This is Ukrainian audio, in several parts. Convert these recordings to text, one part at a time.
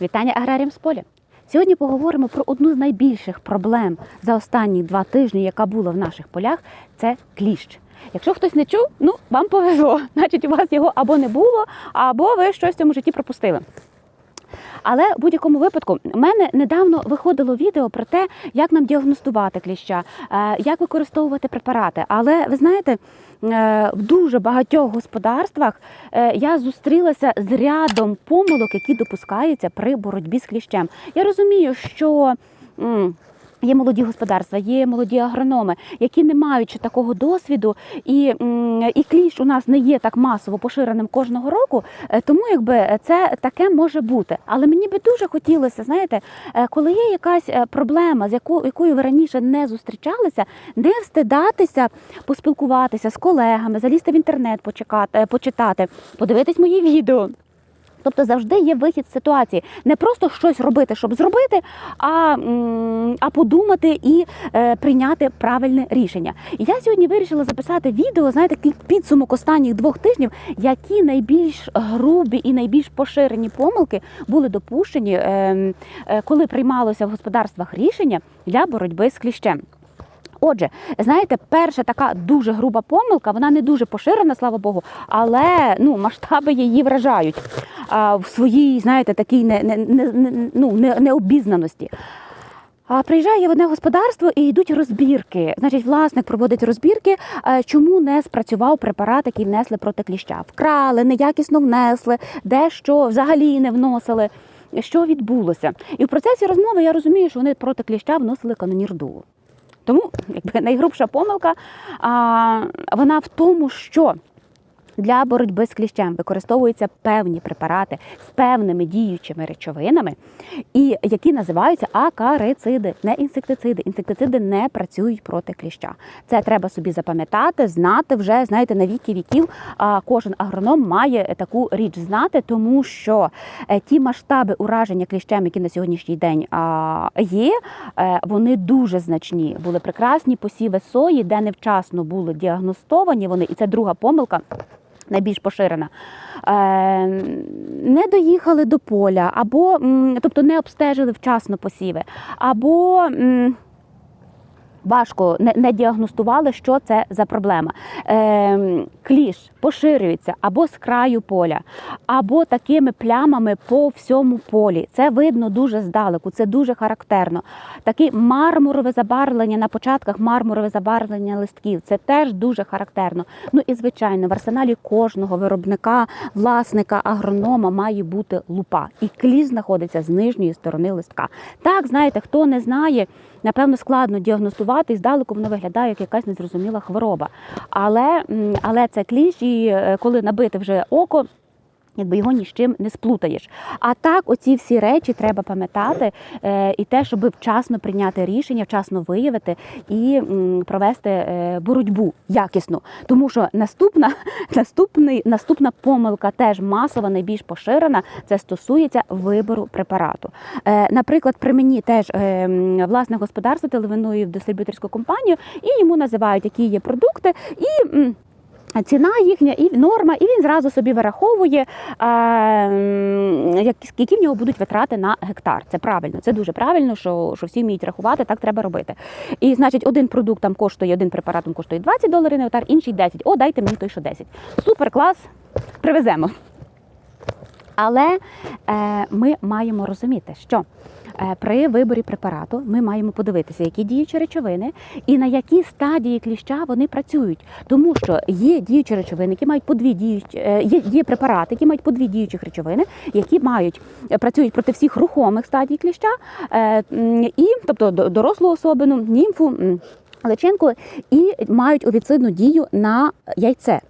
Вітання аграріям з поля. Сьогодні поговоримо про одну з найбільших проблем за останні два тижні, яка була в наших полях, це кліщ. Якщо хтось не чув, ну вам повезло. Значить, у вас його або не було, або ви щось в цьому житті пропустили. Але в будь-якому випадку в мене недавно виходило відео про те, як нам діагностувати кліща, е, як використовувати препарати. Але ви знаєте, е, в дуже багатьох господарствах е, я зустрілася з рядом помилок, які допускаються при боротьбі з кліщем. Я розумію, що. Є молоді господарства, є молоді агрономи, які не ще такого досвіду, і, і кліщ у нас не є так масово поширеним кожного року. е, Тому якби це таке може бути. Але мені би дуже хотілося, знаєте, е, коли є якась е, проблема, з якою, якою ви раніше не зустрічалися, не встидатися поспілкуватися з колегами, залізти в інтернет, почекати, почитати, подивитись мої відео. Тобто завжди є вихід з ситуації. Не просто щось робити, щоб зробити, а, а подумати і е, прийняти правильне рішення. І я сьогодні вирішила записати відео, знаєте, підсумок останніх двох тижнів, які найбільш грубі і найбільш поширені помилки були допущені, е, е, коли приймалося в господарствах рішення для боротьби з кліщем. Отже, знаєте, перша така дуже груба помилка, вона не дуже поширена, слава Богу, але ну, масштаби її вражають а, в своїй, знаєте, такій не, не, не, ну, не, необізнаності. А приїжджає в одне господарство і йдуть розбірки. Значить, власник проводить розбірки, е, чому не спрацював препарат, який внесли проти кліща. Вкрали, неякісно внесли, дещо взагалі не вносили. Що відбулося? І в процесі розмови я розумію, що вони проти кліща вносили канонір дулу. Тому якби найгрубша помилка а, вона в тому, що для боротьби з кліщем використовуються певні препарати з певними діючими речовинами, і які називаються акарициди, не інсектициди. Інсектициди не працюють проти кліща. Це треба собі запам'ятати, знати вже знаєте на віки віків. А кожен агроном має таку річ знати, тому що е, ті масштаби ураження кліщем, які на сьогоднішній день є, е, вони дуже значні. Були прекрасні посіви сої, де невчасно були діагностовані вони, і це друга помилка найбільш поширена, е, не доїхали до поля, або тобто не обстежили вчасно посіви, або важко не, не діагностували, що це за проблема. Е, кліш поширюється або з краю поля, або такими плямами по всьому полі. Це видно дуже здалеку, це дуже характерно. Таке мармурове забарвлення на початках мармурове забарвлення листків. Це теж дуже характерно. Ну і звичайно, в арсеналі кожного виробника, власника, агронома має бути лупа. І кліш знаходиться з нижньої сторони листка. Так, знаєте, хто не знає, напевно, складно діагностувати, і здалеку воно виглядає як якась незрозуміла хвороба. Але, але це кліщ, і е, коли набите вже око. Якби його ні з чим не сплутаєш. А так, оці всі речі треба пам'ятати, е, і те, щоб вчасно прийняти рішення, вчасно виявити і провести е, боротьбу якісну. Тому що наступна, наступний, наступна помилка теж масова, найбільш поширена, це стосується вибору препарату. Е, наприклад, при мені теж власне господарство телевинує в дистриб'юторську компанію, і йому називають, які є продукти, і. Ціна їхня і норма, і він зразу собі вираховує, які в нього будуть витрати на гектар. Це правильно, це дуже правильно, що, що всі вміють рахувати, так треба робити. І значить, один продукт там коштує, один препарат там коштує 20 доларів на гектар, інший 10. О, дайте мені той, що 10. Супер, клас, привеземо. Але е, ми маємо розуміти, що при виборі препарату ми маємо подивитися, які діючі речовини і на які стадії кліща вони працюють. Тому що є діючі речовини, які мають по дві діючі, е, є, препарати, які мають по дві діючих речовини, які мають е, працюють проти всіх рухомих стадій кліща, е, і тобто до- дорослу особину, німфу. Личинку і мають овіцидну дію на яйце.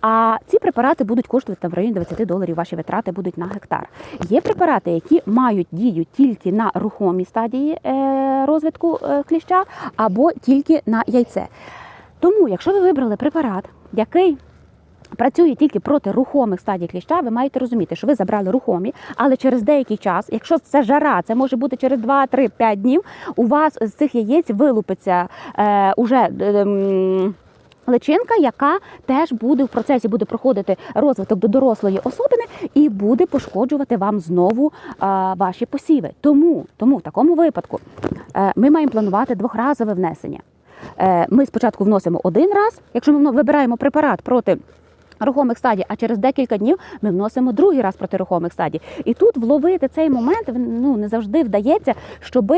А ці препарати будуть коштувати там в районі 20 доларів. Ваші витрати будуть на гектар. Є препарати, які мають дію тільки на рухомій стадії е, розвитку е, кліща або тільки на яйце. Тому, якщо ви вибрали препарат, який Працює тільки проти рухомих стадій кліща, ви маєте розуміти, що ви забрали рухомі, але через деякий час, якщо це жара, це може бути через 2, 3, 5 днів, у вас з цих яєць вилупиться е, уже. е, Личинка, яка теж буде в процесі буде проходити розвиток до дорослої особини і буде пошкоджувати вам знову а, ваші посіви. Тому, тому в такому випадку е, ми маємо планувати двохразове внесення. Е, ми спочатку вносимо один раз, якщо ми вибираємо препарат проти. Рухомих стадій, а через декілька днів ми вносимо другий раз проти рухомих стадій. І тут вловити цей момент ну не завжди вдається, щоб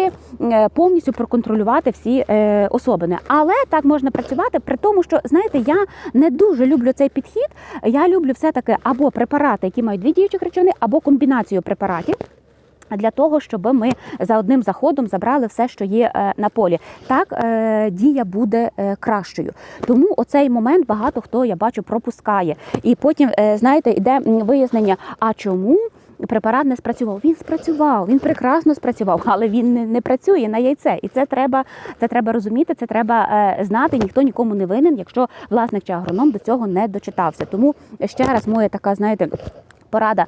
повністю проконтролювати всі е, особини. Але так можна працювати при тому, що знаєте, я не дуже люблю цей підхід. Я люблю все таки або препарати, які мають дві діючих речовини, або комбінацію препаратів. Для того, щоб ми за одним заходом забрали все, що є е, на полі, так е, дія буде е, кращою. Тому оцей момент багато хто я бачу пропускає. І потім, знаєте, йде вияснення, а чому. Препарат не спрацював. Він спрацював, він прекрасно спрацював, але він не, не працює на яйце. І це треба, це треба розуміти, це треба е, знати. Ніхто нікому не винен, якщо власник чи агроном до цього не дочитався. Тому ще раз моя така, знаєте. Порада,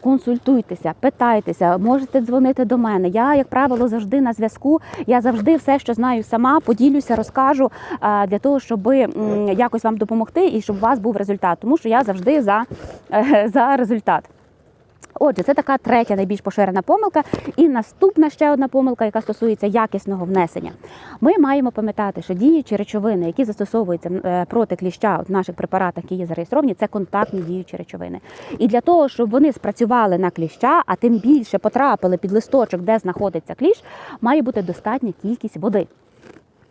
консультуйтеся, питайтеся, можете дзвонити до мене. Я, як правило, завжди на зв'язку. Я завжди все, що знаю сама, поділюся, розкажу для того, щоб якось вам допомогти і щоб у вас був результат. Тому що я завжди за, за результат. Отже, це така третя найбільш поширена помилка. І наступна ще одна помилка, яка стосується якісного внесення. Ми маємо пам'ятати, що діючі речовини, які застосовуються е, проти кліща в наших препаратах, які є зареєстровані, це контактні діючі речовини. І для того, щоб вони спрацювали на кліща, а тим більше потрапили під листочок, де знаходиться кліщ, має бути достатня кількість води.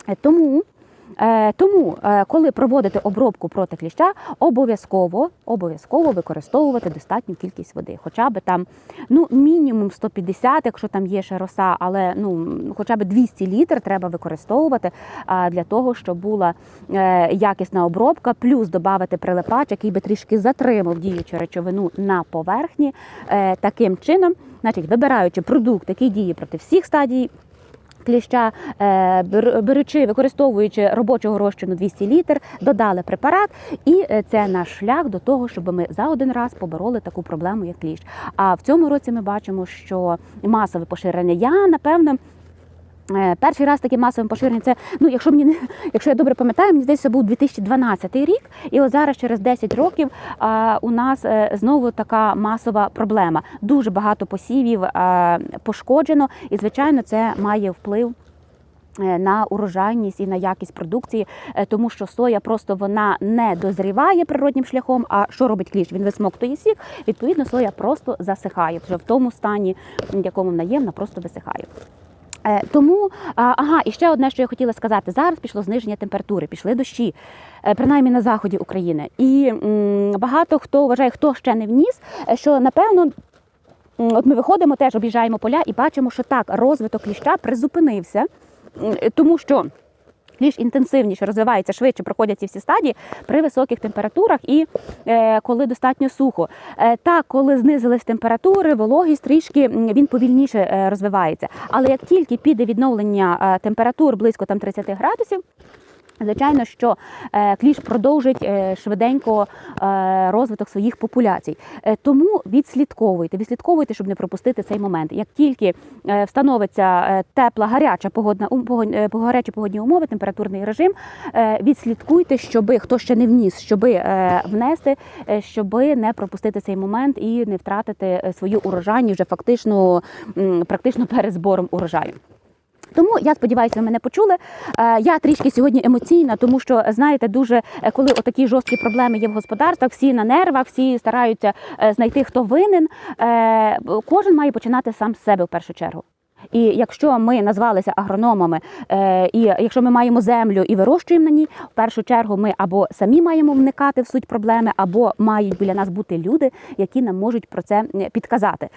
Е, Тому Тому, е, коли проводите обробку проти кліща, обов'язково обов'язково використовувати достатню кількість води. Хоча б там ну, мінімум 150, якщо там є ще роса, але ну, хоча б 200 літр треба використовувати для того, щоб була е, якісна обробка, плюс додати прилипач, який би трішки затримав діючу речовину на поверхні. Е, Таким чином, значить, вибираючи продукт, який діє проти всіх стадій кліща, е, беручи, використовуючи робочого розчину 200 літр, додали препарат, і е, це наш шлях до того, щоб ми за один раз побороли таку проблему, як кліщ. А в цьому році ми бачимо, що масове поширення. Я напевно. Е, Перший раз таке масовим поширення це, ну якщо мені якщо я добре пам'ятаю, мені здається, був 2012 рік, і от зараз через 10 років у нас е, знову така масова проблема. Дуже багато посівів а, пошкоджено, і звичайно, це має вплив. е, На урожайність і на якість продукції, е, тому що соя просто вона не дозріває природнім шляхом. А що робить кліщ? Він висмоктує сік. Відповідно, соя просто засихає. Вже в тому стані, в якому вона є, вона просто висихає. Е, Тому ага, і ще одне, що я хотіла сказати: зараз пішло зниження температури, пішли дощі, е, принаймні на заході України. І багато хто вважає, хто ще не вніс, е, що напевно. От ми виходимо, теж об'їжджаємо поля і бачимо, що так розвиток кліща призупинився, тому що кліщ інтенсивніше розвивається, швидше проходять ці всі стадії при високих температурах і е, коли достатньо сухо. Е, так, коли знизились температури, вологість трішки він повільніше е, розвивається. Але як тільки піде відновлення е, температур близько там 30 градусів. Звичайно, що е, кліш продовжить е, швиденько е, розвиток своїх популяцій. Тому відслідковуйте, відслідковуйте, щоб не пропустити цей момент. Як тільки встановиться тепла, гаряча погодна гарячі погодні умови, температурний режим, відслідкуйте, щоби хто ще не вніс, щоби внести, щоби не пропустити цей момент і не втратити свою урожайність вже фактично практично перед збором урожаю. Тому я сподіваюся, ви мене почули. Е, Я трішки сьогодні емоційна, тому що знаєте, дуже е, коли отакі жорсткі проблеми є в господарствах, всі на нервах, всі стараються е, знайти, хто винен. Кожен має починати сам з себе в першу чергу. І якщо ми назвалися агрономами, і якщо ми маємо землю і вирощуємо на ній, в першу чергу ми або самі маємо вникати в суть проблеми, або мають біля нас бути люди, які нам можуть про це підказати.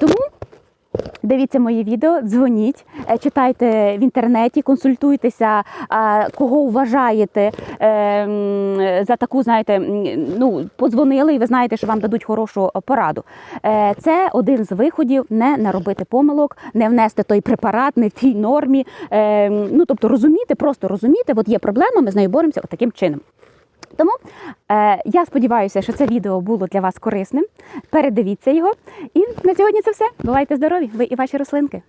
Тому Дивіться мої відео, дзвоніть, е, читайте в інтернеті, консультуйтеся, кого вважаєте е, за таку, знаєте, ну подзвонили, і ви знаєте, що вам дадуть хорошу пораду. Е, Це один з виходів не наробити помилок, не внести той препарат не в тій нормі. Е, Ну тобто розуміти, просто розуміти, от є проблема, ми з нею боремося таким чином. Тому е, я сподіваюся, що це відео було для вас корисним. Передивіться його. І на сьогодні це все. Бувайте здорові, ви і ваші рослинки.